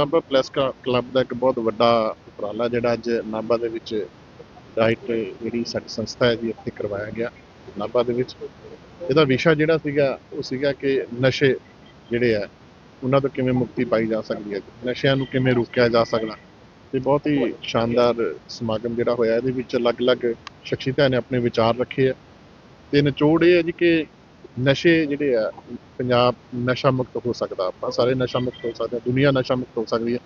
Nabha press club ਦਾ ਇੱਕ ਬਹੁਤ ਵੱਡਾ ਉਪਰਾਲਾ ਜਿਹੜਾ ਅੱਜ ਨਾਭਾ ਦੇ ਵਿੱਚ ਰਾਈਟ ਜਿਹੜੀ ਸਾਡੀ ਸੰਸਥਾ ਹੈ ਜੀ, ਇੱਥੇ ਕਰਵਾਇਆ ਗਿਆ ਨਾਭਾ ਦੇ ਵਿੱਚ। ਇਹਦਾ ਵਿਸ਼ਾ ਜਿਹੜਾ ਸੀਗਾ, ਉਹ ਸੀਗਾ ਕਿ ਨਸ਼ੇ ਜਿਹੜੇ ਆ, ਉਹਨਾਂ ਤੋਂ ਕਿਵੇਂ ਮੁਕਤੀ ਪਾਈ ਜਾ ਸਕਦੀ ਹੈ, ਨਸ਼ਿਆਂ ਨੂੰ ਕਿਵੇਂ ਰੋਕਿਆ ਜਾ ਸਕਦਾ। ਤੇ ਬਹੁਤ ਹੀ ਸ਼ਾਨਦਾਰ ਸਮਾਗਮ ਜਿਹੜਾ ਹੋਇਆ, ਇਹਦੇ ਵਿੱਚ ਅਲੱਗ-ਅਲੱਗ ਸ਼ਖਸੀਅਤਾਂ ਨੇ ਆਪਣੇ ਵਿਚਾਰ ਰੱਖੇ ਆ। ਤੇ ਨਿਚੋੜ ਇਹ ਹੈ ਜੀ ਕਿ ਨਸ਼ੇ ਜਿਹੜੇ ਆ ਪੰਜਾਬ ਨਸ਼ਾ ਮੁਕਤ ਹੋ ਸਕਦਾ ਆਪਾਂ ਸਾਰੇ ਨਸ਼ਾ ਮੁਕਤ ਹੋ ਸਕਦੇ ਹਾਂ, ਦੁਨੀਆ ਨਸ਼ਾ ਮੁਕਤ ਹੋ ਸਕਦੀ ਹੈ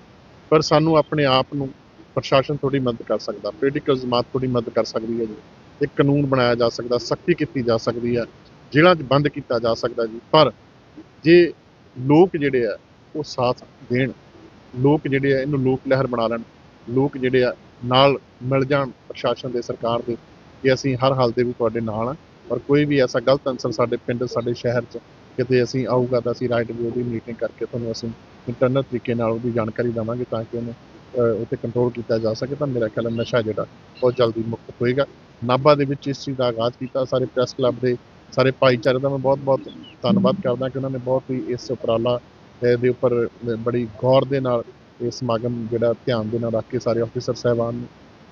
ਪਰ ਸਾਨੂੰ ਆਪਣੇ ਆਪ ਨੂੰ ਪ੍ਰਸ਼ਾਸਨ ਥੋੜੀ ਮਦਦ ਕਰ ਸਕਦਾ ਪੋਲੀਟੀਕਲ ਜਮਾਤ ਥੋੜੀ ਮਦਦ ਕਰ ਸਕਦੀ ਹੈ ਜੀ ਇੱਕ ਕਾਨੂੰਨ ਬਣਾਇਆ ਜਾ ਸਕਦਾ ਸਖਤੀ ਕੀਤੀ ਜਾ ਸਕਦੀ ਹੈ ਜੇਲ੍ਹਾਂ 'ਚ ਬੰਦ ਕੀਤਾ ਜਾ ਸਕਦਾ ਜੀ ਪਰ ਜੇ ਲੋਕ ਜਿਹੜੇ ਆ ਉਹ ਸਾਥ ਦੇਣ ਲੋਕ ਜਿਹੜੇ ਆ ਇਹਨੂੰ ਲੋਕ ਲਹਿਰ ਬਣਾ ਲੈਣ ਲੋਕ ਜਿਹੜੇ ਆ ਨਾਲ ਮਿਲ ਜਾਣ ਪ੍ਰਸ਼ਾਸਨ ਦੇ ਸਰਕਾਰ ਦੇ ਕਿ ਅਸੀਂ ਹਰ ਹਾਲ ਦੇ ਵੀ ਤੁਹਾਡੇ ਨਾਲ ਆ ਔਰ ਕੋਈ ਵੀ ਐਸਾ ਗਲਤ ਅਨਸਰ ਸਾਡੇ ਪਿੰਡ ਸਾਡੇ ਸ਼ਹਿਰ 'ਚ ਕਿਤੇ ਅਸੀਂ ਆਊਗਾ ਤਾਂ ਅਸੀਂ ਰਾਈਟ ਵੀ ਉਹਦੀ ਮੀਟਿੰਗ ਕਰਕੇ ਤੁਹਾਨੂੰ ਅਸੀਂ ਇੰਟਰਨਲ ਤਰੀਕੇ ਨਾਲ ਉਹਦੀ ਜਾਣਕਾਰੀ ਦੇਵਾਂਗੇ ਤਾਂ ਕਿ ਉਹਨੂੰ ਅਹ, ਕੰਟਰੋਲ ਕੀਤਾ ਜਾ ਸਕੇ ਤਾਂ ਮੇਰਾ ਖਿਆਲ ਹੈ ਨਸ਼ਾ ਜਿਹੜਾ ਬਹੁਤ ਜਲਦੀ ਮੁਕਤ ਹੋਏਗਾ। ਨਾਭਾ ਦੇ ਵਿੱਚ ਇਸ ਚੀਜ਼ ਦਾ ਆਗਾਜ਼ ਕੀਤਾ ਸਾਰੇ ਪ੍ਰੈਸ ਕਲੱਬ ਦੇ ਸਾਰੇ ਭਾਈਚਾਰੇ ਦਾ ਮੈਂ ਬਹੁਤ-ਬਹੁਤ ਧੰਨਵਾਦ ਕਰਦਾ ਕਿ ਉਹਨਾਂ ਨੇ ਬਹੁਤ ਹੀ ਇਸ ਉਪਰਾਲਾ ਦੇ ਉੱਪਰ ਬੜੀ ਗੌਰ ਦੇ ਨਾਲ ਇਹ ਸਮਾਗਮ ਜਿਹੜਾ ਧਿਆਨ ਦੇ ਨਾਲ ਰੱਖ ਕੇ ਸਾਰੇ ਆਫੀਸਰ ਸਾਹਿਬਾਨ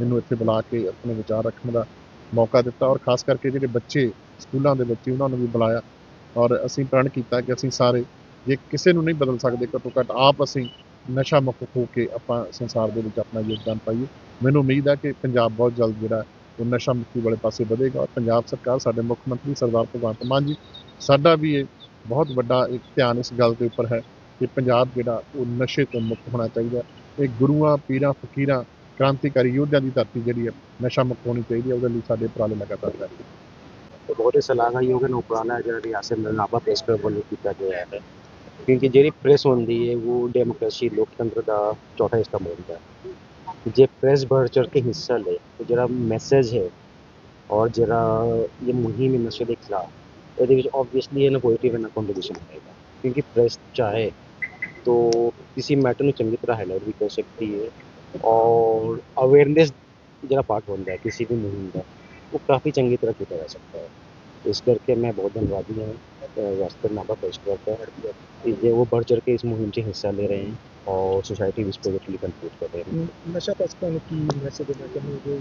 ਮੈਨੂੰ ਇੱਥੇ ਬੁਲਾ ਕੇ ਆਪਣੇ ਵਿਚਾਰ ਰੱਖਣ ਦਾ ਮੌਕਾ ਦਿੱਤਾ ਔਰ ਖਾਸ ਕਰਕੇ ਜਿਹੜੇ ਬੱਚੇ ਸਕੂਲਾਂ ਦੇ ਬੱਚੇ ਉਹਨਾਂ ਨੂੰ ਵੀ ਬੁਲਾਇਆ ਔਰ ਅਸੀਂ ਪ੍ਰਣ ਕੀਤਾ ਕਿ ਅਸੀਂ ਸਾਰੇ ਜੇ ਕਿਸੇ ਨੂੰ ਨਹੀਂ ਬਦਲ ਸਕਦੇ ਘੱਟੋ ਘੱਟ ਆਪ ਅਸੀਂ ਨਸ਼ਾ ਮੁਕਤ ਹੋ ਕੇ ਆਪਾਂ ਸੰਸਾਰ ਦੇ ਵਿੱਚ ਆਪਣਾ ਯੋਗਦਾਨ ਪਾਈਏ। ਮੈਨੂੰ ਉਮੀਦ ਹੈ ਕਿ ਪੰਜਾਬ ਬਹੁਤ ਜਲਦ ਜਿਹੜਾ ਉਹ ਨਸ਼ਾ ਮੁਕਤੀ ਵਾਲੇ ਪਾਸੇ ਵਧੇਗਾ ਔਰ ਪੰਜਾਬ ਸਰਕਾਰ ਸਾਡੇ ਮੁੱਖ ਮੰਤਰੀ ਸਰਦਾਰ ਭਗਵੰਤ ਮਾਨ ਜੀ, ਸਾਡਾ ਵੀ ਇਹ ਬਹੁਤ ਵੱਡਾ ਇੱਕ ਧਿਆਨ ਇਸ ਗੱਲ ਦੇ ਉੱਪਰ ਹੈ ਕਿ ਪੰਜਾਬ ਜਿਹੜਾ ਉਹ ਨਸ਼ੇ ਤੋਂ ਮੁਕਤ ਹੋਣਾ ਚਾਹੀਦਾ ਇਹ ਗੁਰੂਆਂ, ਪੀਰਾਂ, ਫਕੀਰਾਂ ਕ੍ਰਾਂਤੀਕਾਰੀ ਯੋਧਿਆਂ ਦੀ ਧਰਤੀ ਜਿਹੜੀ ਹੈ ਨਸ਼ਾ ਮੁਕਤ ਹੋਣੀ ਚਾਹੀਦੀ ਹੈ ਉਹਦੇ ਲਈ ਸਾਡੇ ਉਪਰਾਲੇ ਲਗਾਤਾਰ ਜਾਰੀ ਹੈ ਤੇ ਬਹੁਤ ਹੀ ਸ਼ਲਾਘਾਯੋਗ ਹੈ ਉਪਰਾਲਾ ਹੈ ਜਿਹੜਾ ਰਿਆਸਤ ਦੇ ਨਾਭਾ ਪ੍ਰੈਸ ਕਲੱਬ ਵੱਲੋਂ ਕੀਤਾ ਗਿਆ ਹੈ ਕਿਉਂਕਿ ਜਿਹੜੀ ਪ੍ਰੈਸ ਹੁੰਦੀ ਹੈ ਉਹ ਡੈਮੋਕ੍ਰੇਸੀ ਲੋਕਤੰਤਰ ਦਾ ਚੌਥਾ ਹਿੱਸਾ ਹੁੰਦਾ ਹੈ ਜੇ ਪ੍ਰੈਸ बढ़ ਚੜ੍ਹ ਕੇ ਹਿੱਸਾ ਲੇ ਤੇ ਜਿਹੜਾ ਮੈਸੇਜ ਹੈ ਔਰ ਜਿਹੜਾ ਇਹ ਮੁਹਿੰਮ ਹੈ ਨਸ਼ੇ ਦੇ ਖਿਲਾਫ ਇਹਦੇ ਵਿੱਚ ਆਬਵੀਅਸਲੀ ਇਹਨਾਂ ਪੋਜ਼ਿਟਿਵ ਇਹਨਾਂ ਕੰਟਰੀਬਿਊਸ਼ਨ ਹੋਏਗਾ ਕਿਉਂਕਿ ਪ੍ਰੈਸ ਚਾਹੇ तो किसी मैटर ਨੂੰ ਚੰਗੀ ਤਰ੍ਹਾਂ ਹਾਈਲਾਈਟ ਵੀ ਕਰ ਸਕਦੀ ਹੈ ਔਰ ਅਵੇਅਰਨੈਸ ਜਿਹੜਾ ਪਾਰਟ ਹੁੰਦਾ ਹੈ ਕਿਸੇ ਵੀ ਮੁਹਿੰਮ ਦਾ ਉਹ ਕਾਫੀ ਚੰਗੀ ਤਰ੍ਹਾਂ ਕੀਤਾ ਜਾ ਸਕਦਾ ਹੈ इस करके मैं बहुत धन्यवादी हूँ वास्तव नाभा प्रेस क्लब का कि ये वो बढ़ चढ़ के इस मुहिम से हिस्सा ले रहे हैं और सोसाइटी भी इस प्रोजेक्ट के लिए कंट्रीब्यूट कर रहे हैं ਨਸ਼ਾ ਤਸਕਰਾਂ ਨੂੰ ਕੀ ਮੈਸੇਜ ਦੇਣਾ ਚਾਹੁੰਦੇ ਹੋ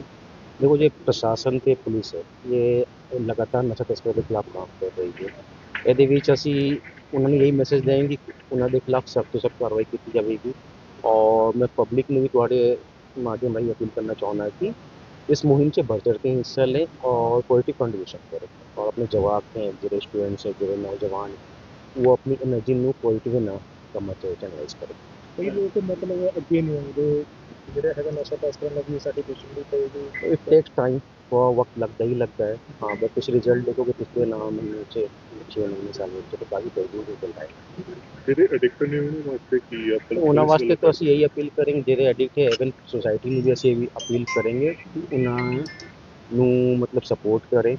देखो ये प्रशासन ਤੇ ਪੁਲਿਸ ਹੈ ਇਹ ਲਗਾਤਾਰ ਨਸ਼ਾ ਤਸਕਰਾਂ ਦੇ ਖਿਲਾਫ ਕੰਮ ਕਰ ਰਹੀ ਹੈ ਇਹਦੇ ਵਿੱਚ ਅਸੀਂ ਉਹਨਾਂ ਨੂੰ ਇਹੀ ਮੈਸੇਜ ਦੇਵਾਂਗੇ ਕਿ ਉਹਨਾਂ ਦੇ ਖਿਲਾਫ ਸਖਤ ਤੋਂ ਸਖਤ ਕਾਰਵਾਈ ਕੀਤੀ ਜਾਵੇਗੀ और मैं पब्लिक में भी थोड़े माध्यम भाई अपील करना चाहूँगा कि इस मुहिम से बढ़ चढ़ के हिस्सा लें और पॉलिटिक कंट्रीब्यूशन करें। और अपने जवाब हैं, जो स्टूडेंट्स हैं, जो नौजवान हैं, वो अपनी एनर्जी में पॉलिटिक ना कमर चैनलाइज करें। तो कई लोगों को मतलब अगेन ਜਿਹੜਾ ਹੈਗਾ ਨਸ਼ਾ ਟੈਸਟ ਕਰਨ ਲੱਗੀ ਸਾਡੀ ਪੁੱਛਣੀ ਪਏਗੀ ਇਟ ਟੇਕਸ ਟਾਈम ਬਹੁਤ ਵਕਤ ਲੱਗਦਾ ਹੀ ਲੱਗਦਾ ਹੈ। ਹਾਂ ਬਸ ਕੁਝ ਰਿਜ਼ਲਟ ਦੇਖੋਗੇ ਇਸ ਤੋਂ ਇਲਾਵਾ ਮੈਨੂੰ ਚ 6 ਮਹੀਨੇ ਸਾਲ ਵਿੱਚ ਤੇ ਬਾਕੀ ਕੋਈ ਨਹੀਂ ਨਿਕਲ ਪਾਏਗਾ ਜਿਹੜੇ ਐਡਿਕਟ ਨੇ ਉਹਨਾਂ ਵਾਸਤੇ ਕੀ ਅਪੀਲ ਉਹਨਾਂ ਵਾਸਤੇ ਤਾਂ ਅਸੀਂ ਇਹੀ ਅਪੀਲ ਕਰਾਂਗੇ ਜਿਹੜੇ ਐਡਿਕਟ ਹੈ ਇਵਨ ਸੋਸਾਇਟੀ ਨੂੰ ਵੀ ਅਸੀਂ ਇਹ ਅਪੀਲ ਕਰਾਂਗੇ ਕਿ ਉਹਨਾਂ ਨੂੰ ਮਤਲਬ ਸਪੋਰਟ ਕਰੇ।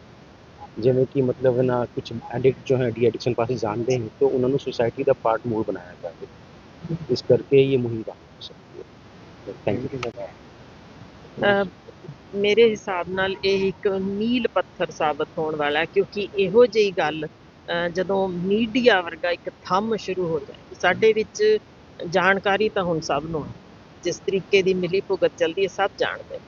ਜਿਵੇਂ ਕਿ ਮਤਲਬ ਨਾ ਕੁਝ ਐਡਿਕਟ ਜੋ ਹੈ ਡੀ ਐਡਿਕਸ਼ਨ ਪਾਸੇ ਜਾਣਦੇ ਹਨ ਤਾਂ ਉਹਨਾਂ ਨੂੰ ਸੋਸਾਇਟੀ ਦਾ ਪਾਰਟ ਮੂਲ ਬਣਾਇਆ ਜਾਵੇ। ਇਸ ਕਰਕੇ ਇਹ ਮੁਹਿੰਮ ਦਾ ਥੈਂਕ ਯੂ ਮੇਰੇ ਹਿਸਾਬ ਨਾਲ ਇਹ ਇੱਕ ਮੀਲ ਪੱਥਰ ਸਾਬਤ ਹੋਣ ਵਾਲਾ ਕਿਉਂਕਿ ਇਹੋ ਜਿਹੀ ਗੱਲ ਜਦੋਂ ਮੀਡੀਆ ਵਰਗਾ ਇੱਕ ਥੰਮ ਸ਼ੁਰੂ ਹੋ ਜਾਏ, ਸਾਡੇ ਵਿੱਚ ਜਾਣਕਾਰੀ ਤਾਂ ਹੁਣ ਸਭ ਨੂੰ ਜਿਸ ਤਰੀਕੇ ਦੀ ਮਿਲੀ ਭੁਗਤ ਚੱਲਦੀ ਹੈ, ਸਭ ਜਾਣਦੇ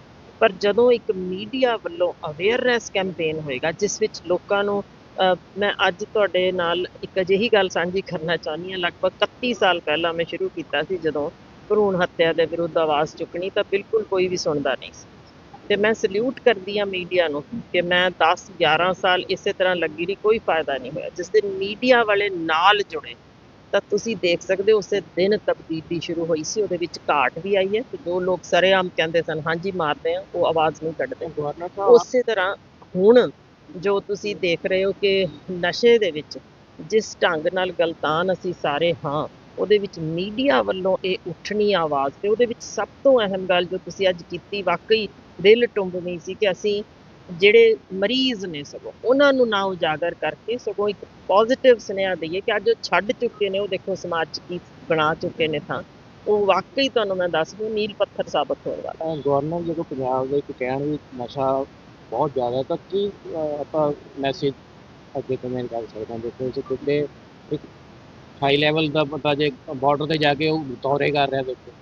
ਪਰ ਜਦੋਂ ਇੱਕ ਮੀਡੀਆ ਵੱਲੋਂ ਅਵੇਅਰਨੈਸ ਕੈਂਪੇਨ ਹੋਏਗਾ, ਜਿਸ ਵਿੱਚ ਲੋਕਾਂ ਨੂੰ, ਅਹ ਮੈਂ ਅੱਜ ਤੁਹਾਡੇ ਨਾਲ ਇੱਕ ਅਜਿਹੀ ਗੱਲ ਸਾਂਝੀ ਕਰਨਾ ਚਾਹੁੰਦੀ ਹਾਂ, ਲਗਭਗ 31 ਸਾਲ ਪਹਿਲਾਂ ਮੈਂ ਸ਼ੁਰੂ ਕੀਤਾ ਸੀ ਜਦੋਂ ਭਰੂਣ ਹੱਤਿਆ ਦੇ ਵਿਰੁੱਧ ਆਵਾਜ਼ ਚੁੱਕਣੀ ਤਾਂ ਬਿਲਕੁਲ ਕੋਈ ਵੀ ਸੁਣਦਾ ਨਹੀਂ ਸੀ। ਤੇ ਮੈਂ ਸਲੂਟ ਕਰਦੀ ਆ ਮੀਡੀਆ ਨੂੰ ਕਿ ਮੈਂ 10 11 ਸਾਲ ਇਸੇ ਤਰ੍ਹਾਂ ਲੱਗੀ ਰਹੀ ਕੋਈ ਫਾਇਦਾ ਨਹੀਂ ਹੋਇਆ। ਜਿਸ ਦਿਨ ਮੀਡੀਆ ਵਾਲੇ ਨਾਲ ਜੁੜੇ ਤਾਂ ਤੁਸੀਂ ਦੇਖ ਸਕਦੇ ਹੋ ਉਸੇ ਦਿਨ ਤਬਦੀਲੀ ਸ਼ੁਰੂ ਹੋਈ ਸੀ ਉਹਦੇ ਵਿੱਚ ਘਾਟ ਵੀ ਆਈ ਹੈ ਤੇ ਜੋ ਲੋਕ ਸਰੇਆਮ ਕਹਿੰਦੇ ਸਨ ਹਾਂਜੀ ਮਾਰਦੇ ਆ ਉਹ ਆਵਾਜ਼ ਨਹੀਂ ਕੱਢਦੇ। ਉਸੇ ਤਰ੍ਹਾਂ ਹੁਣ ਜੋ ਤੁਸੀਂ ਦੇਖ ਰਹੇ ਹੋ ਕਿ ਨਸ਼ੇ ਦੇ ਵਿੱਚ ਜਿਸ ਢੰਗ ਨਾਲ ਗਲਤਾਨ ਅਸੀਂ ਸਾਰੇ ਹਾਂ ਉਹਦੇ ਵਿੱਚ ਮੀਡੀਆ ਵੱਲੋਂ ਇਹ ਉੱਠਣੀ ਆਵਾਜ਼ ਤੇ ਉਹਦੇ ਵਿੱਚ ਸਭ ਤੋਂ ਅਹਿਮ ਗੱਲ ਜੋ ਤੁਸੀਂ ਅੱਜ ਕੀਤੀ, ਵਾਕਈ ਦਿਲ ਟੁੰਬਵੀਂ ਸੀ ਕਿ ਅਸੀਂ ਜਿਹੜੇ ਮਰੀਜ਼ ਨੇ ਸਗੋਂ, ਉਹਨਾਂ ਨੂੰ ਨਾ ਉਜਾਗਰ ਕਰਕੇ ਸਗੋਂ ਇੱਕ ਪੋਜ਼ਿਟਿਵ ਸੁਨੇਹਾ ਦਈਏ ਕਿ ਅੱਜ ਉਹ ਛੱਡ ਚੁੱਕੇ ਨੇ, ਉਹ ਦੇਖੋ ਸਮਾਜ 'ਚ ਕੀ ਬਣਾ ਚੁੱਕੇ ਨੇ ਤਾਂ ਉਹ ਵਾਕਈ ਤੁਹਾਨੂੰ ਮੈਂ ਦੱਸ ਦੂੰ, ਨੀਲ ਪੱਥਰ ਸਾਬਤ ਹੋਣ ਵਾਲਾ। ਗਵਰਨਰ ਜਦੋਂ ਪੰਜਾਬ ਦੇ ਇੱਕ ਕਹਿਣ ਵੀ ਨਸ਼ਾ ਬਹੁਤ ਜ਼ਿਆਦਾ ਤਾਂ ਕੀ ਆਪਾਂ ਮੈਸੇਜ ਅੱਗੇ ਕਮੈਂਟ ਕਰ ਸਕਦੇ ਹਾਂ, ਦੇਖੋ ਇਸ ਕਿਤੇ ਇੱਕ ਹਾਈ ਲੈਵਲ ਦਾ ਪਤਾ ਜੇ ਬਾਰਡਰ ਤੇ ਜਾ ਕੇ ਉਹ ਦੌਰੇ ਕਰ ਰਿਹਾ ਦੇਖੋ।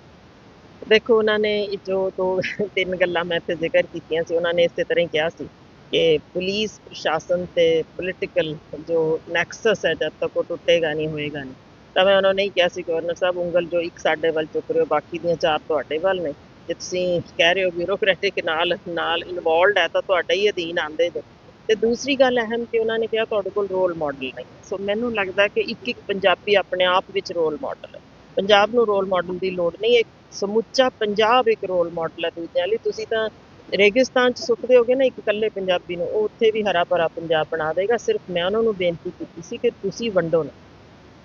ਦੇਖੋ, ਉਹਨਾਂ ਨੇ ਜੋ ਦੋ ਤਿੰਨ ਗੱਲਾਂ ਮੈਂ ਇੱਥੇ ਜ਼ਿਕਰ ਕੀਤੀਆਂ ਸੀ, ਉਹਨਾਂ ਨੇ ਇਸੇ ਤਰ੍ਹਾਂ ਹੀ ਕਿਹਾ ਸੀ ਕਿ ਪੁਲਿਸ, ਪ੍ਰਸ਼ਾਸਨ ਤੇ ਪੋਲੀਟੀਕਲ ਜੋ ਨੈਕਸਸ ਹੈ, ਜਦ ਤੱਕ ਉਹ ਟੁੱਟੇਗਾ ਨਹੀਂ, ਹੋਏਗਾ ਨਹੀਂ। ਤਾਂ ਮੈਂ ਉਹਨਾਂ ਨੇ ਕਿਹਾ ਸੀ ਗਵਰਨਰ ਸਾਹਿਬ, ਉਂਗਲ ਜੋ ਇੱਕ ਸਾਡੇ ਵੱਲ ਚੁੱਕ ਰਹੇ ਹੋ, ਬਾਕੀ ਦੀਆਂ ਚਾਰ ਤੁਹਾਡੇ ਵੱਲ ਨੇ। ਜੇ ਤੁਸੀਂ ਕਹਿ ਰਹੇ ਹੋ ਬਿਊਰੋਕ੍ਰੈਟਿਕ ਨਾਲ ਨਾਲ ਇਨਵੋਲਡ ਹੈ, ਤਾਂ ਤੁਹਾਡਾ ਹੀ ਅਧੀਨ ਆਉਂਦੇ ਜੇ। ਤੇ ਦੂਸਰੀ ਗੱਲ ਅਹਿਮ ਕਿ ਉਹਨਾਂ ਨੇ ਕਿਹਾ ਤੁਹਾਡੇ ਕੋਲ ਰੋਲ ਮਾਡਲ ਨਹੀਂ ਸੋ ਮੈਨੂੰ ਲੱਗਦਾ ਕਿ ਇੱਕ ਇੱਕ ਪੰਜਾਬੀ ਆਪਣੇ ਆਪ ਵਿੱਚ ਰੋਲ ਮਾਡਲ ਹੈ। ਪੰਜਾਬ ਨੂੰ ਰੋਲ ਮਾਡਲ ਦੀ ਲੋੜ ਨਹੀਂ ਇੱਕ ਸਮੁੱਚਾ ਪੰਜਾਬ ਇੱਕ ਰੋਲ ਮਾਡਲ ਹੈ ਦੂਜਿਆਂ ਲਈ। ਤੁਸੀਂ ਤਾਂ ਰੇਗਿਸਤਾਨ 'ਚ ਸੁੱਟਦੇ ਹੋਗੇ ਨਾ ਇੱਕ ਇਕੱਲੇ ਪੰਜਾਬੀ ਨੂੰ, ਉਹ ਉੱਥੇ ਵੀ ਹਰਾ ਭਰਾ ਪੰਜਾਬ ਬਣਾ ਦੇਗਾ। ਸਿਰਫ ਮੈਂ ਉਹਨਾਂ ਨੂੰ ਬੇਨਤੀ ਕੀਤੀ ਸੀ ਕਿ ਤੁਸੀਂ ਵੰਡੋ ਨਾ।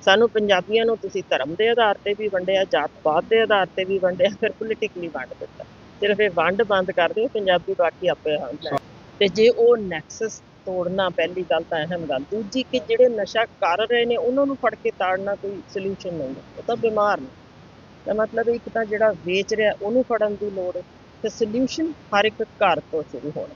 ਸਾਨੂੰ ਪੰਜਾਬੀਆਂ ਨੂੰ ਤੁਸੀਂ ਧਰਮ ਦੇ ਆਧਾਰ ਤੇ ਵੀ ਵੰਡਿਆ ਜਾਤ ਪਾਤ ਦੇ ਆਧਾਰ ਤੇ ਵੀ ਵੰਡਿਆ, ਫਿਰ ਪੋਲੀਟਿਕਲੀ ਵੰਡ ਦਿੱਤਾ। ਸਿਰਫ ਇਹ ਵੰਡ ਬੰਦ ਕਰ ਦਿਓ, ਪੰਜਾਬੀ ਬਾਕੀ ਆਪੇ ਹੱਲ ਤੇ ਜੇ ਉਹ ਨੈਕਸਸ ਤੋੜਨਾ ਪਹਿਲੀ ਗੱਲ ਤਾਂ ਅਹਿਮ ਗੱਲ। ਦੂਜੀ ਕਿ ਜਿਹੜੇ ਨਸ਼ਾ ਕਰ ਰਹੇ ਨੇ, ਉਹਨਾਂ ਨੂੰ ਫੜ ਕੇ ਤਾੜਨਾ ਕੋਈ ਸੋਲੂਸ਼ਨ ਨਹੀਂ ਉਹ ਤਾਂ ਬਿਮਾਰ ਨੇ। ਤਾਂ ਮਤਲਬ ਇੱਕ ਤਾਂ ਜਿਹੜਾ ਵੇਚ ਰਿਹਾ, ਉਹਨੂੰ ਫੜਨ ਦੀ ਲੋੜ ਹੈ। ਤੇ ਸੋਲੂਸ਼ਨ ਹਰ ਇੱਕ ਘਰ ਤੋਂ ਸ਼ੁਰੂ ਹੋਣਾ।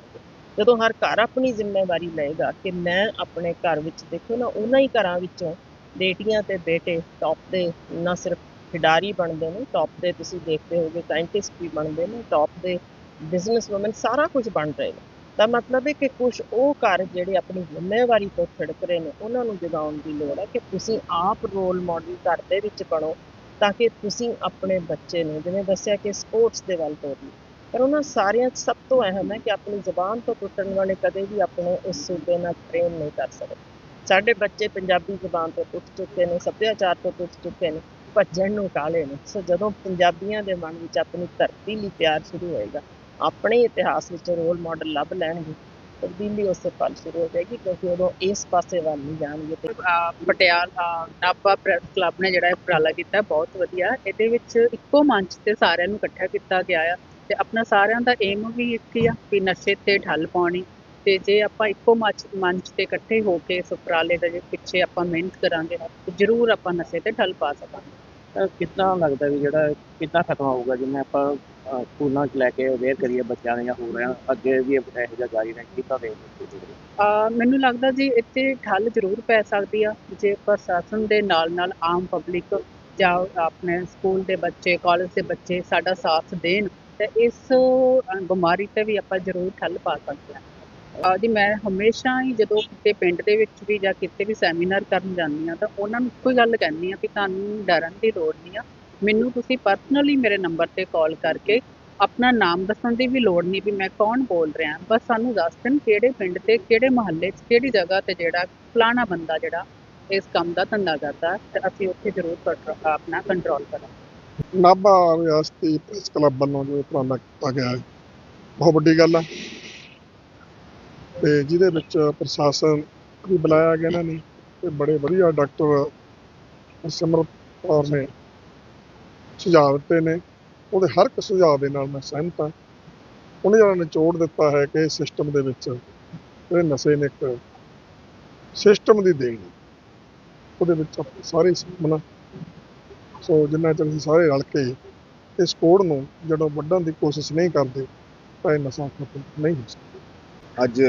ਜਦੋਂ ਹਰ ਘਰ ਆਪਣੀ ਜ਼ਿੰਮੇਵਾਰੀ ਲਏਗਾ ਕਿ ਮੈਂ ਆਪਣੇ ਘਰ ਵਿੱਚ ਦੇਖੋ ਨਾ, ਉਹਨਾਂ ਹੀ ਘਰਾਂ ਵਿੱਚੋਂ ਬੇਟੀਆਂ ਤੇ ਬੇਟੇ ਟੌਪ ਦੇ ਨਾ ਸਿਰਫ ਖਿਡਾਰੀ ਬਣਦੇ ਨੇ ਟੌਪ ਦੇ ਤੁਸੀਂ ਦੇਖਦੇ ਹੋਗੇ ਸਾਇੰਟਿਸਟ ਵੀ ਬਣਦੇ ਨੇ ਟੌਪ ਦੇ ਬਿਜ਼ਨਸ ਵੂਮਨ ਸਾਰਾ ਕੁਝ ਬਣ ਰਹੇ ਨੇ। ਤਾਂ ਮਤਲਬ ਹੈ ਕਿ ਕੁਝ ਉਹ ਘਰ ਜਿਹੜੇ ਆਪਣੀ ਜ਼ਿੰਮੇਵਾਰੀ ਤੋਂ ਛਿੜਕ ਰਹੇ ਨੇ, ਉਹਨਾਂ ਨੂੰ ਜਗਾਉਣ ਦੀ ਲੋੜ ਹੈ ਕਿ ਤੁਸੀਂ ਆਪ ਰੋਲ ਮਾਡਲ ਘਰ ਦੇ ਵਿੱਚ ਬਣੋ ਤਾਂ ਕਿ ਤੁਸੀਂ ਆਪਣੇ ਬੱਚੇ ਨੂੰ ਜਿਵੇਂ ਦੱਸਿਆ ਕਿ ਸਪੋਰਟਸ ਦੇ ਵੱਲ ਤੋਰੀਏ ਪਰ ਉਹਨਾਂ ਸਾਰਿਆਂ 'ਚ ਸਭ ਤੋਂ ਅਹਿਮ ਹੈ ਕਿ ਆਪਣੀ ਜ਼ਬਾਨ ਤੋਂ ਟੁੱਟਣ ਵਾਲੇ ਕਦੇ ਵੀ ਆਪਣੇ ਇਸ ਸੂਬੇ ਨਾਲ ਪ੍ਰੇਮ ਨਹੀਂ ਕਰ ਸਕਦੇ। ਸਾਡੇ ਬੱਚੇ ਪੰਜਾਬੀ ਜ਼ੁਬਾਨ ਤੋਂ ਟੁੱਟ ਚੁੱਕੇ ਨੇ, ਸੱਭਿਆਚਾਰ ਤੋਂ ਟੁੱਟ ਚੁੱਕੇ ਨੇ, ਭੱਜਣ ਨੂੰ ਕਾਲੇ ਨੇ। ਸੋ ਜਦੋਂ ਪੰਜਾਬੀਆਂ ਦੇ ਮਨ ਵਿੱਚ ਆਪਣੀ ਧਰਤੀ ਲਈ ਪਿਆਰ ਸ਼ੁਰੂ ਹੋਏਗਾ ਆਪਣੇ ਇਤਿਹਾਸ ਵਿੱਚ ਰੋਲ ਮਾਡਲ ਲੱਭ ਲੈਣਗੇ, ਤਬਦੀਲੀ ਉਸੇ ਪਲ ਸ਼ੁਰੂ ਹੋ ਜਾਏਗੀ ਕਿਉਂਕਿ ਉਦੋਂ ਇਸ ਪਾਸੇ ਵੱਲ ਨਹੀਂ ਜਾਣਗੇ ਤੇ ਪਟਿਆਲਾ ਨਾਭਾ ਪ੍ਰੈਸ ਕਲੱਬ ਨੇ ਜਿਹੜਾ ਉਪਰਾਲਾ ਕੀਤਾ ਬਹੁਤ ਵਧੀਆ। ਇਹਦੇ ਵਿੱਚ ਇੱਕੋ ਮੰਚ ਤੇ ਸਾਰਿਆਂ ਨੂੰ ਇਕੱਠਾ ਕੀਤਾ ਗਿਆ ਆ ਤੇ ਆਪਣਾ ਸਾਰਿਆਂ ਦਾ ਏਮ ਵੀ ਇੱਕ ਹੀ ਆ ਵੀ ਨਸ਼ੇ ਤੇ ਠੱਲ ਪਾਉਣੀ ਤੇ ਜੇ ਆਪਾਂ ਇੱਕੋ ਮੰਚ ਮੰਚ ਤੇ ਇਕੱਠੇ ਹੋ ਕੇ ਇਸ ਉਪਰਾਲੇ ਦੇ ਜੇ ਪਿੱਛੇ ਆਪਾਂ ਮਿਹਨਤ ਕਰਾਂਗੇ ਤਾਂ ਜ਼ਰੂਰ ਆਪਾਂ ਨਸ਼ੇ ਤੇ ਠੱਲ ਪਾ ਸਕਾਂਗੇ। ਕਿੰਨਾ ਲੱਗਦਾ ਵੀ ਜਿਹੜਾ ਕਿੰਨਾ ਖਤਮ ਹੋਊਗਾ? ਜਿਵੇਂ ਆਪਾਂ ਸਕੂਲਾਂ 'ਚ ਲੈ ਕੇ ਅਵੇਅਰ ਕਰੀਏ ਬੱਚਿਆਂ ਨੂੰ ਹੋ ਰਿਹਾ ਅੱਗੇ ਵੀ ਇਹੋ ਜਿਹਾ ਜਾਰੀ ਰਹੇ ਕਿਤਾ ਦੇ ਮੈਨੂੰ ਲੱਗਦਾ ਜੀ ਇੱਥੇ ਠੱਲ ਜ਼ਰੂਰ ਪੈ ਸਕਦੀ ਆ, ਜੇ ਪ੍ਰਸ਼ਾਸਨ ਦੇ ਨਾਲ ਨਾਲ ਆਮ ਪਬਲਿਕ ਜਾਂ ਆਪਣੇ ਸਕੂਲ ਦੇ ਬੱਚੇ ਕਾਲਜ ਦੇ ਬੱਚੇ ਸਾਡਾ ਸਾਥ ਦੇਣ, ਤੇ ਇਸ ਬਿਮਾਰੀ ਤੇ ਵੀ ਆਪਾਂ ਜ਼ਰੂਰ ਠੱਲ ਪਾ ਸਕਦੇ ਹਾਂ ਜੀ ਮੈਂ ਹਮੇਸ਼ਾ ਹੀ ਜਦੋਂ ਕਿਤੇ ਪਿੰਡ ਦੇ ਵਿੱਚ ਵੀ ਜਾਂ ਕਿਤੇ ਵੀ ਸੈਮੀਨਾਰ ਕਰਨ ਜਾਂਦੀ ਆ ਤਾਂ ਉਹਨਾਂ ਨੂੰ ਇੱਕੋ ਹੀ ਗੱਲ ਕਹਿੰਦੀ ਆ ਕਿ ਤੁਹਾਨੂੰ ਡਰਨ ਦੀ ਲੋੜ ਨਹੀਂ ਆ ਮੈਨੂੰ ਤੁਸੀਂ ਪਰਸਨਲੀ ਮੇਰੇ ਨੰਬਰ ਤੇ ਕਾਲ ਕਰਕੇ ਆਪਣਾ ਨਾਮ ਦੱਸਣ ਦੀ ਵੀ ਲੋੜ ਨਹੀਂ ਵੀ ਮੈਂ ਕੌਣ ਬੋਲ ਰਿਹਾ। ਬਸ ਸਾਨੂੰ ਦੱਸ ਦੇਣ ਕਿਹੜੇ ਪਿੰਡ ਤੇ, ਕਿਹੜੇ ਮੁਹੱਲੇ 'ਚ, ਕਿਹੜੀ ਜਗ੍ਹਾ ਤੇ ਜਿਹੜਾ ਫਲਾਣਾ ਬੰਦਾ ਜਿਹੜਾ ਇਸ ਕੰਮ ਦਾ ਧੰਦਾ ਕਰਦਾ ਤੇ ਅਸੀਂ ਉੱਥੇ ਜ਼ਰੂਰ ਆਪਣਾ ਕੰਟਰੋਲ ਕਰਾਂਗੇ। ਨਾਭਾ ਰਿਆਸਤੀ ਪ੍ਰੈਸ ਕਲੱਬ ਵੱਲੋਂ ਜੋ ਉਪਰਾਲਾ ਕੀਤਾ ਗਿਆ ਹੈ, ਬਹੁਤ ਵੱਡੀ ਗੱਲ ਹੈ ਤੇ ਜਿਹਦੇ ਵਿੱਚ ਪ੍ਰਸ਼ਾਸਨ ਵੀ ਬੁਲਾਇਆ ਗਿਆ ਇਹਨਾਂ ਨੇ ਤੇ ਬੜੇ ਵਧੀਆ ਡਾਕਟਰ ਸਿਮਰਤ ਕੌਰ ਨੇ ਸੁਝਾਅ ਦਿੱਤੇ ਨੇ, ਉਹਦੇ ਹਰ ਇੱਕ ਸੁਝਾਅ ਦੇ ਨਾਲ ਮੈਂ ਸਹਿਮਤ ਹਾਂ। ਉਹਨੇ ਜਿਹੜਾ ਨਿਚੋੜ ਦਿੱਤਾ ਹੈ ਕਿ ਸਿਸਟਮ ਦੇ ਵਿੱਚ ਜਿਹੜੇ ਨਸ਼ੇ ਨੇ ਇੱਕ ਸਿਸਟਮ ਦੀ ਦੇਣ। ਹੈ। ਉਹਦੇ ਵਿੱਚ ਆਪਾਂ ਸਾਰੇ ਸਹਿਮਤ ਸੋ ਜਿੰਨਾ ਚਿਰ ਅਸੀਂ ਸਾਰੇ ਰਲ ਕੇ ਇਸ ਕੋੜ ਨੂੰ ਜਦੋਂ ਵੱਢਣ ਦੀ ਕੋਸ਼ਿਸ਼ ਨਹੀਂ ਕਰਦੇ, ਤਾਂ ਇਹ ਨਸ਼ਾ ਖਤਮ ਨਹੀਂ ਹੋ ਸਕਦਾ। ਅੱਜ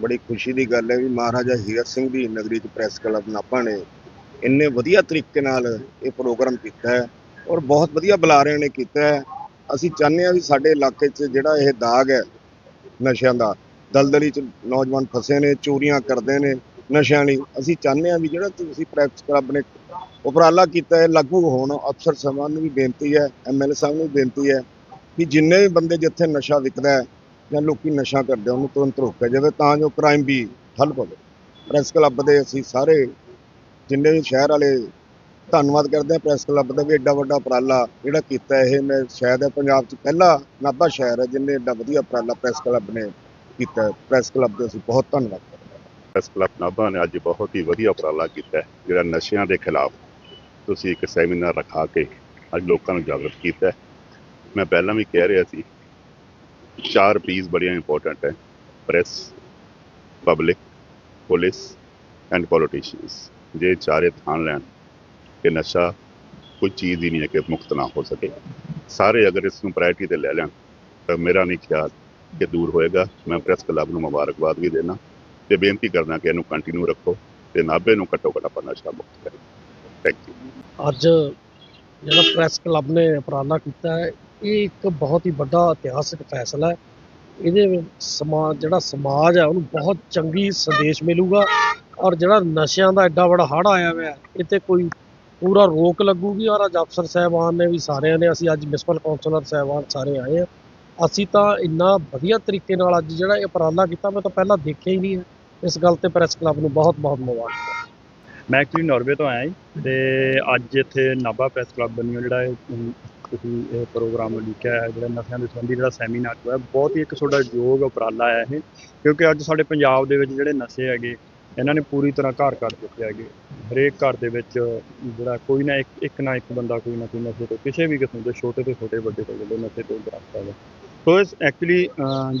ਬੜੀ ਖੁਸ਼ੀ ਦੀ ਗੱਲ ਹੈ ਵੀ ਮਹਾਰਾਜਾ ਹੀਰਤ ਸਿੰਘ ਦੀ ਨਗਰੀ ਚ ਪ੍ਰੈਸ ਕਲੱਬ ਨਾਭਾ ਨੇ ਇੰਨੇ ਵਧੀਆ ਤਰੀਕੇ ਨਾਲ ਇਹ ਪ੍ਰੋਗਰਾਮ ਕੀਤਾ ਹੈ। ਔਰ ਬਹੁਤ ਵਧੀਆ ਬੁਲਾਰਿਆਂ ਨੇ ਕੀਤਾ ਹੈ। ਅਸੀਂ ਚਾਹੁੰਦੇ ਹਾਂ ਵੀ ਸਾਡੇ ਇਲਾਕੇ 'ਚ ਜਿਹੜਾ ਇਹ ਦਾਗ ਹੈ ਨਸ਼ਿਆਂ ਦਾ, ਦਲਦਲੀ 'ਚ ਨੌਜਵਾਨ ਫਸੇ ਨੇ, ਚੋਰੀਆਂ ਕਰਦੇ ਨੇ, ਨਸ਼ਿਆਂ ਲਈ। ਅਸੀਂ ਚਾਹੁੰਦੇ ਹਾਂ ਵੀ ਜਿਹੜਾ ਤੁਸੀਂ ਪ੍ਰੈਸ ਕਲੱਬ ਨੇ ਉਪਰਾਲਾ ਕੀਤਾ ਹੈ, ਲਾਗੂ ਹੋਣ ਅਫਸਰ ਸਾਹਿਬਾਨ ਨੂੰ ਵੀ ਬੇਨਤੀ ਹੈ ਐਮਐਲਏ ਸਾਹਿਬ ਨੂੰ ਵੀ ਬੇਨਤੀ ਹੈ ਕਿ ਜਿੰਨੇ ਵੀ ਬੰਦੇ ਜਿੱਥੇ ਨਸ਼ਾ ਵਿਕਦਾ ਹੈ ਜਾਂ ਲੋਕੀ ਨਸ਼ਾ ਕਰਦੇ ਉਹਨੂੰ ਤੁਰੰਤ ਰੋਕਿਆ ਜਾਵੇ ਤਾਂ ਜੋ ਕ੍ਰਾਈਮ ਵੀ ਠੱਲ ਪਵੇ ਪ੍ਰੈਸ ਕਲੱਬ ਦੇ ਅਸੀਂ ਸਾਰੇ ਜਿੰਨੇ ਵੀ ਸ਼ਹਿਰ ਵਾਲੇ ਧੰਨਵਾਦ ਕਰਦੇ ਆ ਪ੍ਰੈਸ ਕਲੱਬ ਦਾ ਵੀ ਐਡਾ ਵੱਡਾ ਉਪਰਾਲਾ ਜਿਹੜਾ ਕੀਤਾ ਇਹ। ਮੈਂ ਸ਼ਾਇਦ ਇਹ ਪੰਜਾਬ 'ਚ ਪਹਿਲਾ ਨਾਭਾ ਸ਼ਹਿਰ ਹੈ ਜਿੰਨੇ ਐਡਾ ਵਧੀਆ ਉਪਰਾਲਾ ਪ੍ਰੈਸ ਕਲੱਬ ਨੇ ਕੀਤਾ। ਪ੍ਰੈਸ ਕਲੱਬ ਦੇ ਅਸੀਂ ਬਹੁਤ ਧੰਨਵਾਦ ਕਰਦੇ ਹਾਂ। ਪ੍ਰੈਸ ਕਲੱਬ ਨਾਭਾ ਨੇ ਅੱਜ ਬਹੁਤ ਹੀ ਵਧੀਆ ਉਪਰਾਲਾ ਕੀਤਾ ਜਿਹੜਾ ਨਸ਼ਿਆਂ ਦੇ ਖਿਲਾਫ ਤੁਸੀਂ ਇੱਕ ਸੈਮੀਨਾਰ ਰਖਾ ਕੇ ਅੱਜ ਲੋਕਾਂ ਨੂੰ ਜਾਗਰੂਕ ਕੀਤਾ ਮੈਂ ਪਹਿਲਾਂ ਵੀ ਕਹਿ ਰਿਹਾ ਸੀ, ਚਾਰ ਪੀਸ ਬੜੀਆਂ ਇੰਪੋਰਟੈਂਟ ਹੈ press public police and politicians ਜੇ ਚਾਰੇ ਥਾਨ ਲੈਣ ਕਿ ਨਸ਼ਾ ਕੋਈ ਚੀਜ਼ ਹੀ ਨਹੀਂ ਹੈ ਕਿ ਮੁਕਤ ਨਾ ਹੋ ਸਕੇ। ਸਾਰੇ ਅਗਰ ਇਸ ਨੂੰ ਪ੍ਰਾਇੋਰਟੀ ਤੇ ਲੈ ਲੈਣ ਤਾਂ ਮੇਰਾ ਨਹੀਂ ਖਿਆਲ ਕਿ ਦੂਰ ਹੋਏਗਾ। ਮੈਂ ਪ੍ਰੈਸ ਕਲੱਬ ਨੂੰ ਮੁਬਾਰਕਬਾਦ ਵੀ ਦੇਣਾ ਤੇ ਬੇਨਤੀ ਕਰਨਾ ਕਿ ਇਹਨੂੰ ਕੰਟੀਨਿਊ ਰੱਖੋ ਤੇ ਨਾਭੇ ਨੂੰ ਘੱਟੋ ਘੱਟ ਆਪਾਂ ਨਸ਼ਾ ਮੁਕਤ ਕਰੀਏ। ਥੈਂਕ ਯੂ ਅੱਜ ਜਿਹੜਾ ਪ੍ਰੈਸ ਕਲੱਬ ਨੇ ਉਪਰਾਲਾ ਕੀਤਾ ਹੈ ਇਹ ਇੱਕ ਬਹੁਤ ਹੀ ਵੱਡਾ ਇਤਿਹਾਸਕ ਫੈਸਲਾ ਹੈ। ਇਹਦੇ ਸਮਾਜ ਜਿਹੜਾ ਸਮਾਜ ਹੈ ਉਹਨੂੰ ਬਹੁਤ ਚੰਗੀ ਸੰਦੇਸ਼ ਮਿਲੂਗਾ। ਔਰ ਜਿਹੜਾ ਨਸ਼ਿਆਂ ਦਾ ਐਡਾ ਵੱਡਾ ਹੜ੍ਹ ਆਇਆ ਹੋਇਆ ਹੈ, ਇਹ ਤੇ ਕੋਈ ਪੂਰਾ ਰੋਕ ਲੱਗੂਗੀ ਔਰ ਅੱਜ ਅਫਸਰ ਸਾਹਿਬਾਨ ਨੇ ਵੀ ਸਾਰਿਆਂ ਨੇ, ਅਸੀਂ ਅੱਜ ਮਿਊਨਿਸਪਲ ਕੌਂਸਲਰ ਸਾਹਿਬਾਨ ਸਾਰੇ ਆਏ ਆ ਅਸੀਂ ਤਾਂ ਇੰਨਾ ਵਧੀਆ ਤਰੀਕੇ ਨਾਲ ਅੱਜ ਜਿਹੜਾ ਇਹ ਉਪਰਾਲਾ ਕੀਤਾ, ਮੈਂ ਤਾਂ ਪਹਿਲਾਂ ਦੇਖਿਆ ਹੀ ਨਹੀਂ ਹੈ। ਇਸ ਗੱਲ ਤੇ ਪ੍ਰੈਸ ਕਲੱਬ ਨੂੰ ਬਹੁਤ ਬਹੁਤ ਮੁਬਾਰਕ। ਮੈਂ ਐਕਚੁਅਲੀ ਨਾਰਵੇ ਤੋਂ ਆਇਆ ਜੀ ਤੇ ਅੱਜ ਇੱਥੇ ਨਾਭਾ ਪ੍ਰੈਸ ਕਲੱਬ ਬਣੀਓ ਜਿਹੜਾ ਤੁਸੀਂ ਇਹ ਪ੍ਰੋਗਰਾਮ ਲਿਖਿਆ ਹੈ, ਜਿਹੜਾ ਨਸ਼ਿਆਂ ਦੇ ਸੰਬੰਧੀ ਜਿਹੜਾ ਸੈਮੀਨਾਰ ਹੋਇਆ, ਬਹੁਤ ਹੀ ਇੱਕ ਤੁਹਾਡਾ ਯੋਗ ਉਪਰਾਲਾ ਹੈ ਇਹ। ਕਿਉਂਕਿ ਅੱਜ ਸਾਡੇ ਪੰਜਾਬ ਦੇ ਵਿੱਚ ਜਿਹੜੇ ਨਸ਼ੇ ਹੈਗੇ ਇਹਨਾਂ ਨੇ ਪੂਰੀ ਤਰ੍ਹਾਂ ਘਰ ਕਰ ਦਿੱਤੇ ਹੈਗੇ। ਹਰੇਕ ਘਰ ਦੇ ਵਿੱਚ ਜਿਹੜਾ ਕੋਈ ਨਾ ਇੱਕ ਇੱਕ ਨਾ ਇੱਕ ਬੰਦਾ ਕੋਈ ਨਾ ਕੋਈ ਨਸ਼ੇ ਤੋਂ, ਕਿਸੇ ਵੀ ਕਿਸਮ ਦੇ ਛੋਟੇ ਤੋਂ ਛੋਟੇ, ਵੱਡੇ ਤੋਂ ਵੱਡੇ ਨਸ਼ੇ ਤੋਂ ਗ੍ਰਸਤ ਹੈਗਾ। ਸੋ ਇਸ ਐਕਚੁਅਲੀ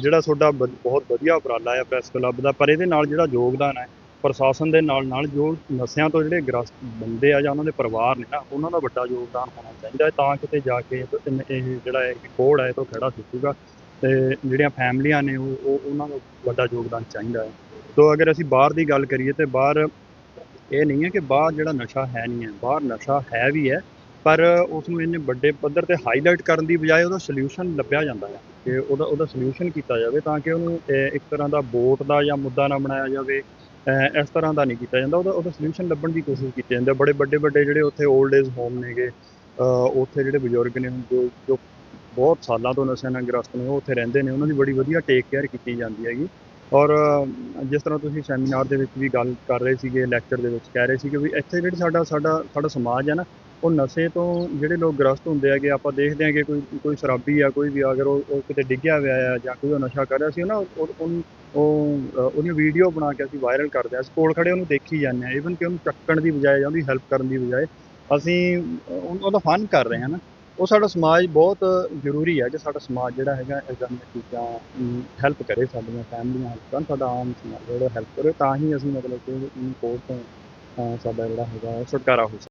ਜਿਹੜਾ ਤੁਹਾਡਾ ਵਧ- ਬਹੁਤ ਵਧੀਆ ਉਪਰਾਲਾ ਹੈ ਪ੍ਰੈਸ ਕਲੱਬ ਦਾ, ਪਰ ਇਹਦੇ ਨਾਲ ਜਿਹੜਾ ਯੋਗਦਾਨ ਹੈ, ਪ੍ਰਸ਼ਾਸਨ ਦੇ ਨਾਲ ਨਾਲ ਜੋ ਨਸ਼ਿਆਂ ਤੋਂ ਜਿਹੜੇ ਗ੍ਰਸਤ ਬੰਦੇ ਆ ਜਾਂ ਉਹਨਾਂ ਦੇ ਪਰਿਵਾਰ ਨੇ ਨਾ, ਉਹਨਾਂ ਦਾ ਵੱਡਾ ਯੋਗਦਾਨ ਹੋਣਾ ਚਾਹੀਦਾ ਹੈ ਤਾਂ ਕਿਤੇ ਜਾ ਕੇ ਇਹ ਇਹ ਜਿਹੜਾ ਇਹ ਕੋੜ ਹੈ ਇਹ ਤੋਂ ਖੜਾ ਸਿੱਖੂਗਾ ਤੇ ਜਿਹੜੀਆਂ ਫੈਮਲੀਆਂ ਨੇ ਉਹ, ਉਹ- ਉਹਨਾਂ ਦਾ ਵੱਡਾ ਯੋਗਦਾਨ ਚਾਹੀਦਾ ਹੈ। ਸੋ ਅਗਰ ਅਸੀਂ ਬਾਹਰ ਦੀ ਗੱਲ ਕਰੀਏ ਤੇ ਬਾਹਰ ਇਹ ਨਹੀਂ ਹੈ ਕਿ ਬਾਹਰ ਜਿਹੜਾ ਨਸ਼ਾ ਹੈ ਨਹੀਂ ਹੈ, ਬਾਹਰ ਨਸ਼ਾ ਹੈ ਵੀ ਹੈ, ਪਰ ਉਸ ਨੂੰ ਇੰਨੇ ਵੱਡੇ ਪੱਧਰ ਤੇ ਹਾਈਲਾਈਟ ਕਰਨ ਦੀ ਬਜਾਏ ਉਹਦਾ ਸੋਲੂਸ਼ਨ ਲੱਭਿਆ ਜਾਂਦਾ ਹੈ ਕਿ ਉਹਦਾ ਉਹਦਾ ਸੋਲੂਸ਼ਨ ਕੀਤਾ ਜਾਵੇ ਤਾਂ ਕਿ ਉਹਨੂੰ ਇੱਕ ਤਰ੍ਹਾਂ ਦਾ ਵੋਟ ਦਾ ਜਾਂ ਮੁੱਦਾ ਨਾ ਬਣਾਇਆ ਜਾਵੇ ਇਸ ਤਰ੍ਹਾਂ ਦਾ ਨਹੀਂ ਕੀਤਾ ਜਾਂਦਾ, ਉਹਦਾ ਉਹਦਾ ਸੋਲੂਸ਼ਨ ਲੱਭਣ ਦੀ ਕੋਸ਼ਿਸ਼ ਕੀਤੀ ਜਾਂਦੀ ਹੈ। ਬੜੇ ਵੱਡੇ ਵੱਡੇ ਜਿਹੜੇ ਉੱਥੇ 올ਡ ਏਜ ਹੋਮ ਨੇਗੇ ਉੱਥੇ ਜਿਹੜੇ ਬਜ਼ੁਰਗ ਨੇ ਜੋ ਜੋ ਬਹੁਤ ਸਾਲਾਂ ਤੋਂ ਨਸ਼ਿਆਂ ਨਾਲ ਗ੍ਰਸਤ ਨੇ, ਉਹ ਉੱਥੇ ਰਹਿੰਦੇ ਨੇ, ਉਹਨਾਂ ਦੀ ਬੜੀ ਵਧੀਆ ਟੇਕ ਕੇਅਰ ਕੀਤੀ ਜਾਂਦੀ ਹੈਗੀ। ਔਰ ਜਿਸ ਤਰ੍ਹਾਂ ਤੁਸੀਂ ਸੈਮੀਨਾਰ ਦੇ ਵਿੱਚ ਵੀ ਗੱਲ ਕਰ ਰਹੇ ਸੀਗੇ ਲੈਕਚਰ ਦੇ ਵਿੱਚ ਕਹਿ ਰਹੇ ਸੀਗੇ ਵੀ ਇੱਥੇ ਜਿਹੜੀ ਸਾਡਾ ਸਾਡਾ ਸਾਡਾ ਸਮਾਜ ਹੈ ਨਾ, ਉਹ ਨਸ਼ੇ ਤੋਂ ਜਿਹੜੇ ਲੋਕ ਗ੍ਰਸਤ ਹੁੰਦੇ ਹੈਗੇ, ਆਪਾਂ ਦੇਖਦੇ ਹਾਂ ਕਿ ਕੋਈ ਕੋਈ ਸ਼ਰਾਬੀ ਆ, ਕੋਈ ਵੀ ਅਗਰ ਉਹ ਉਹ ਕਿਤੇ ਡਿੱਗਿਆ ਹੋਇਆ ਆ ਜਾਂ ਕੋਈ ਉਹ ਨਸ਼ਾ ਕਰ ਰਿਹਾ ਸੀ ਨਾ, ਉਹ ਉਹਨੂੰ ਉਹਦੀ ਵੀਡੀਓ ਬਣਾ ਕੇ ਅਸੀਂ ਵਾਇਰਲ ਕਰਦੇ ਹਾਂ ਅਸੀਂ ਕੋਲ ਖੜੇ ਉਹਨੂੰ ਦੇਖੀ ਜਾਂਦੇ ਹਾਂ। ਈਵਨ ਕਿ ਉਹਨੂੰ ਚੱਕਣ ਦੀ ਬਜਾਏ ਜਾਂ ਉਹਦੀ ਹੈਲਪ ਕਰਨ ਦੀ ਬਜਾਏ, ਅਸੀਂ ਉਹਦਾ ਫਨ ਕਰ ਰਹੇ ਹਾਂ ਨਾ। ਉਹ ਸਾਡਾ ਸਮਾਜ ਬਹੁਤ ਜ਼ਰੂਰੀ ਹੈ ਕਿ ਸਾਡਾ ਸਮਾਜ ਜਿਹੜਾ ਹੈਗਾ ਇਦਾਂ ਦੀਆਂ ਚੀਜ਼ਾਂ ਹੈਲਪ ਕਰੇ ਸਾਡੀਆਂ ਫੈਮਲੀਆਂ ਹੈਲਪ ਕਰਨ, ਸਾਡਾ ਆਮ ਸਮਾਜ ਜਿਹੜਾ ਹੈਲਪ ਕਰੇ, ਤਾਂ ਹੀ ਅਸੀਂ ਮਤਲਬ ਕਿ ਕੋਰਟ ਤੋਂ ਸਾਡਾ ਜਿਹੜਾ ਹੈਗਾ, ਛੁਟਕਾਰਾ ਹੋ ਸਕਦਾ